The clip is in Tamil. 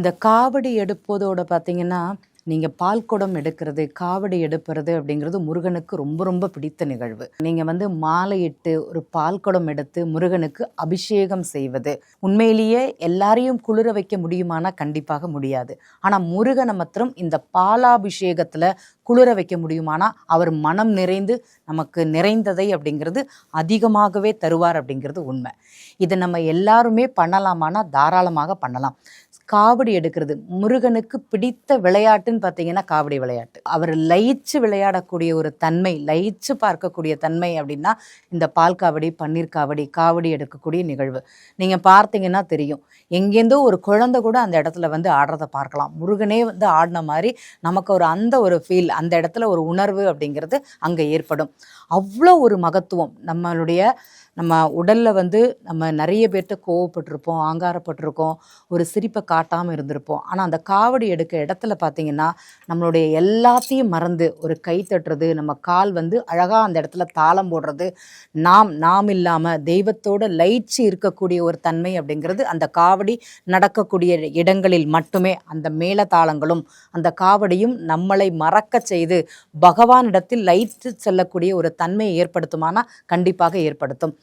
இந்த காவடி எடுப்பதோட பார்த்தீங்கன்னா நீங்கள் பால் குடம் எடுக்கிறது காவடி எடுக்கிறது அப்படிங்கிறது முருகனுக்கு ரொம்ப ரொம்ப பிடித்த நிகழ்வு. நீங்கள் வந்து மாலையிட்டு ஒரு பால் குடம் எடுத்து முருகனுக்கு அபிஷேகம் செய்வது. உண்மையிலேயே எல்லாரையும் குளிர வைக்க முடியுமானா கண்டிப்பாக முடியாது. ஆனால் முருகனை மாத்திரம் இந்த பாலாபிஷேகத்தில் குளிர வைக்க முடியுமானா அவர் மனம் நிறைந்து நமக்கு நிறைந்ததை அப்படிங்கிறது அதிகமாகவே தருவார் அப்படிங்கிறது உண்மை. இதை நம்ம எல்லாருமே பண்ணலாமானா தாராளமாக பண்ணலாம். காவடி எடுக்கிறது. முருகனுக்கு பிடித்த விளையாட்டுன்னு பார்த்தீங்கன்னா காவடி விளையாட்டு. அவர் லயிச்சு விளையாடக்கூடிய ஒரு தன்மை லயிச்சு பார்க்கக்கூடிய தன்மை அப்படின்னா இந்த பால் காவடி பன்னீர் காவடி காவடி எடுக்கக்கூடிய நிகழ்வு. நீங்கள் பார்த்தீங்கன்னா தெரியும். எங்கேருந்தோ ஒரு குழந்தை கூட அந்த இடத்துல வந்து ஆடுறத பார்க்கலாம். முருகனே வந்து ஆடின மாதிரி நமக்கு ஒரு அந்த ஒரு ஃபீல் அந்த இடத்துல ஒரு உணர்வு அப்படிங்கிறது அங்கே ஏற்படும். அவ்வளோ ஒரு மகத்துவம் நம்மளுடைய நம்ம உடலில் வந்து நம்ம நிறைய பேர்த்த கோவப்பட்டிருப்போம் ஆங்காரப்பட்டிருக்கோம் ஒரு சிரிப்பை காட்டாமல் இருந்திருப்போம். ஆனால் அந்த காவடி எடுக்க இடத்துல பார்த்தீங்கன்னா நம்மளுடைய எல்லாத்தையும் மறந்து ஒரு கை தட்டுறது நம்ம கால் வந்து அழகாக அந்த இடத்துல தாளம் போடுறது நாம் நாம் இல்லாமல் தெய்வத்தோட லயிச்சு இருக்கக்கூடிய ஒரு தன்மை அப்படிங்கிறது அந்த காவடி நடக்கக்கூடிய இடங்களில் மட்டுமே அந்த மேளதாளங்களும் அந்த காவடியும் நம்மளை மறக்க செய்து பகவானிடத்தில் லயித்து செல்லக்கூடிய ஒரு தன்மையை ஏற்படுத்துமானா கண்டிப்பாக ஏற்படுத்தும்.